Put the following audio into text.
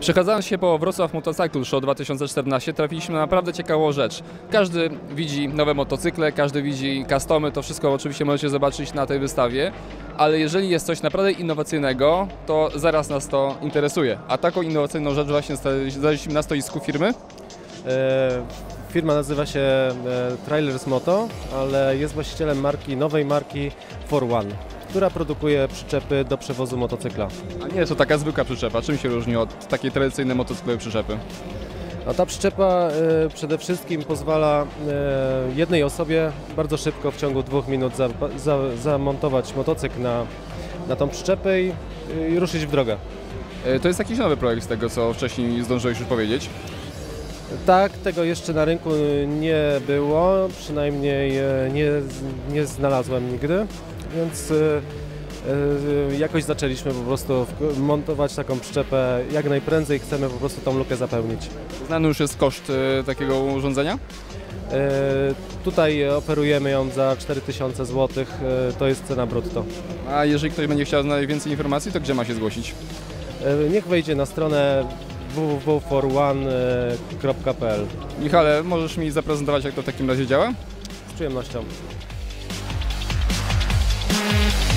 Przechadzając się po Wrocław Motorcycle Show 2014 trafiliśmy na naprawdę ciekawą rzecz. Każdy widzi nowe motocykle, każdy widzi customy, to wszystko oczywiście możecie zobaczyć na tej wystawie, ale jeżeli jest coś naprawdę innowacyjnego, to zaraz nas to interesuje. A taką innowacyjną rzecz właśnie znaleźliśmy na stoisku firmy. E, Firma nazywa się e, Trailers Moto, ale jest właścicielem marki, nowej marki For One, która produkuje przyczepy do przewozu motocykla. A nie jest to taka zwykła przyczepa. Czym się różni od takiej tradycyjnej motocyklowej przyczepy? A ta przyczepa e, przede wszystkim pozwala e, jednej osobie bardzo szybko w ciągu dwóch minut za, za, zamontować motocykl na, na tą przyczepę i, i ruszyć w drogę. E, To jest jakiś nowy projekt z tego, co wcześniej zdążyłeś już powiedzieć. Tak, tego jeszcze na rynku nie było, przynajmniej nie, nie znalazłem nigdy, więc e, e, jakoś zaczęliśmy po prostu montować taką przyczepę jak najprędzej, chcemy po prostu tą lukę zapełnić. Znany już jest koszt e, takiego urządzenia? Tutaj oferujemy ją za 4000 zł, to jest cena brutto. A jeżeli ktoś będzie chciał znaleźć więcej informacji, to gdzie ma się zgłosić? Niech wejdzie na stronę www.forone.pl Michale, możesz mi zaprezentować, jak to w takim razie działa? z przyjemnością. Bye.